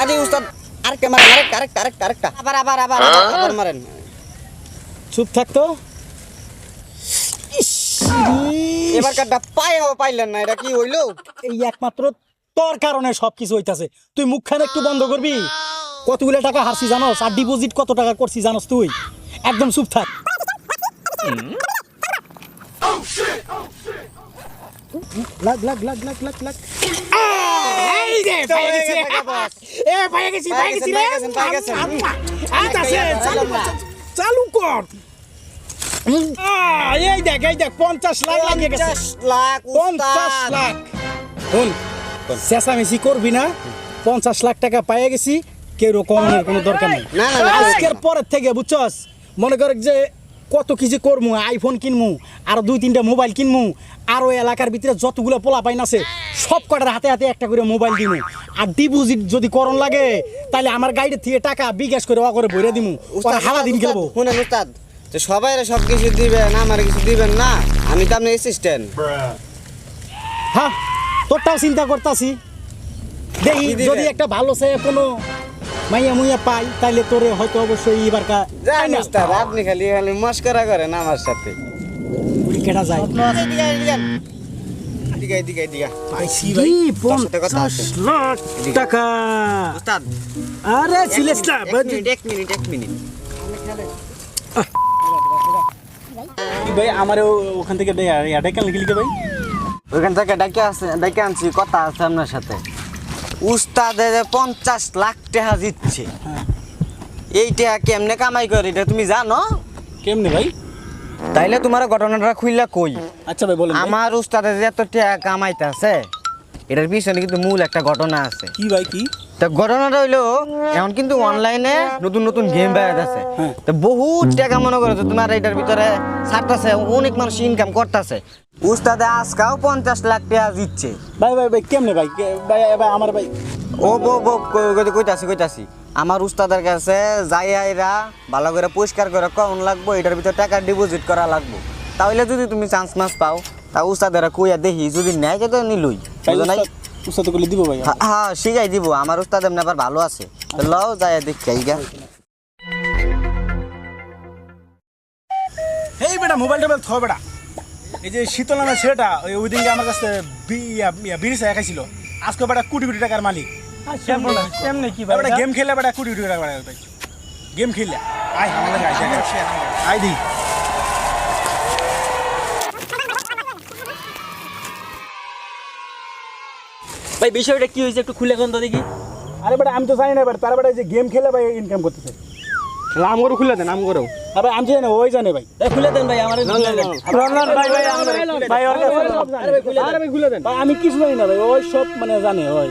আরে উস্তাদ আরেকটা মারেন আরেকটা আরেকটা আরেকটা আরেকটা। আবার আবার আবার। আবার, আবার মারেন চুপ থাকতো এবার কাটা পায়েও পাইলেন না এটা কি হইল? এই একমাত্র তোর কারণে সব কিছু হইতাছে। তুই মুখখান একটু বন্ধ করবি? কতগুলো টাকা হারছি জানোস? আর ডিপোজিট কত টাকা করছি জানোস তুই? একদম চুপ থাক। লাগ লাগ লাগ লাগ লাগ লাগ। এই রে, এ, গেছি, গেছি চালু কর, চালু কর এই দেখ এই দেখ পঞ্চাশ লাখ লাগিয়ে গেছে পঞ্চাশ লাখ পঞ্চাশ লাখ শুন চেঁচামেচি করবি না পঞ্চাশ লাখ টাকা পাইয়ে গেছি কেউ কমানোর কোনো দরকার নেই আজকের পরের থেকে বুঝছস মনে কর যে কত কিছু করমু? আইফোন কিনমু আরও দুই তিনটা মোবাইল কিনমু আরও এলাকার ভিতরে যতগুলো পোলা পাইন আছে সব কটার হাতে হাতে একটা করে মোবাইল দিমু। আর ডিপোজিট যদি করণ লাগে তাহলে আমার গাড়ির থেকে টাকা বিকাশ করে করে ভরে দিমু। হারা দিন খেলব। শুনেন উস্তাদ তো সবাই সব কিছু দিবেন আমার কিছু দিবেন না। আমি তো আপনার অ্যাসিস্ট্যান্ট হ্যাঁ তোরটাও চিন্তা করতাছি। দেখি যদি একটা ভালো সে কোনো মাইয়া মুইয়া পাই তাইলে তোরে হয়তো অবশ্যই এবার কা জান উস্তাদ আপনি খালি খালি মস্করা করেন আমার সাথে। কেটা যায়। দিকে দিকে দিকে পাইছি ভাই। ভাই তোর সাথে কথা আছে। পঞ্চাশ লাখ টাকা। উস্তাদ আরে সিলেসটা মিনিট, এক মিনিট এক মিনিট। ভাই আমার ওখান থেকে ডেকে লিখে ভাই? ওইখান থেকে ডাকে আছে ডাকে আনছি কথা আছে আপনার সাথে। উস্তাদে যে পঞ্চাশ লাখ টাকা দিচ্ছে। এই টাকা কেমনে কামাই করে এটা তুমি জানো? কেমনে ভাই? তাইলে তোমার ঘটনাটা খুললা কই? আচ্ছা ভাই বলেন আমার উস্তাদে যে এত টাকা কামাইতে আছে এটার পিছনে কিন্তু মূল একটা ঘটনা আছে। কি ভাই কি? তো ঘটনাটা হইল এখন কিন্তু অনলাইনে নতুন নতুন গেম আছে। হ্যাঁ। তো বহুত টাকা মনে করো তোমার এটার ভিতরে ছাড়তেছে অনেক মানুষ ইনকাম করতেছে। উস্তাদে আজকাও পঞ্চাশ লাখ টাকা দিচ্ছে। ভাই ভাই ভাই কেমনে ভাই? ভাই ভাই আমার ভাই। ও বো বো কই- কই- কইতাছি কইতাছি। আমার উস্তাদের কাছে যাই আইরা ভালো করে পরিষ্কার করে কখন লাগবো এটার ভিতরে টাকা ডিপোজিট করা লাগবো। তাহলে যদি তুমি চান্স মাস পাও তা উস্তাদের কইয়া দেখি যদি নেয় তো নিলুই। উস্তাদ করলে দিব ভাই। হ্যাঁ, শিখাই দিব আমার উস্তাদ এমনি আবার ভালো আছে। তো লও যাই দেখি আইগা। এই বেটা মোবাইল টোবাইল থ বেটা। এই যে শীতল নামের ছেলেটা ওই ওই দিনকে আমার কাছে বি- বিড়ি চাই খাইছিল। আজকে বেটা কোটি কোটি টাকার মালিক। গেম খেললে বেটা কোটি কোটি টাকা গেম খেললে। আয় আমার আয় দি। ভাই বিষয়টা কি হয়েছে একটু খুলে কোন তো দেখি। আরে বেটা আমি তো জানি না বেটা তার বেটা এই যে গেম খেলে ভাই ইনকাম করতেছে। নাম করে খুলে দেন নাম করো আরে ভাই আমি জানি না ওই জানে ভাই। খুলে দেন ভাই আমার ভাই ভাই ভাই ওর কাছে আরে ভাই খুলে দেন। আরে ভাই খুলে দেন। ভাই, আমি কিছু জানি না ভাই ওই সব মানে জানে ওই।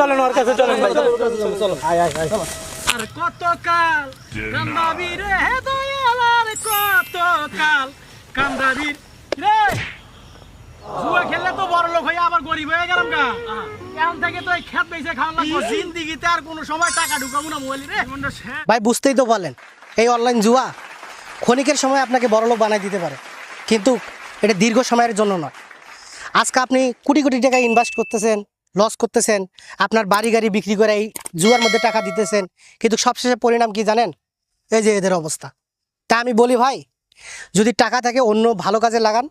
চলেন ওর কাছে চলেন ভাই। আয় আয় আয়। আর কত কাল কান্দাবি রে হে দয়ালার কত কাল কান্দাবি রে? জুয়া খেললে তো বড় লোক হয়ে আবার গরিব হয়ে গেলাম গা। এখন থেকে তো এই খেত বেঁচে খাওয়া লাগবো। জিন্দিগিতে আর কোনো সময় টাকা ঢুকাবো না মোবাইল রে। ভাই বুঝতেই তো বলেন এই অনলাইন জুয়া ক্ষণিকের সময় আপনাকে বড়লোক বানাই দিতে পারে। কিন্তু এটা দীর্ঘ সময়ের জন্য নয়। আজকে আপনি কোটি কোটি টাকা ইনভেস্ট করতেছেন লস করতেছেন, আপনার বাড়ি গাড়ি বিক্রি করে এই জুয়ার মধ্যে টাকা দিতেছেন, কিন্তু সবশেষে পরিণাম কি জানেন? এই যে এদের অবস্থা। তা আমি বলি, ভাই, যদি টাকা থাকে, অন্য ভালো কাজে লাগান,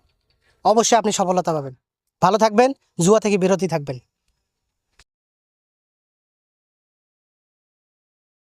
অবশ্যই আপনি সফলতা পাবেন। ভালো থাকবেন, জুয়া থেকে বিরতি থাকবেন।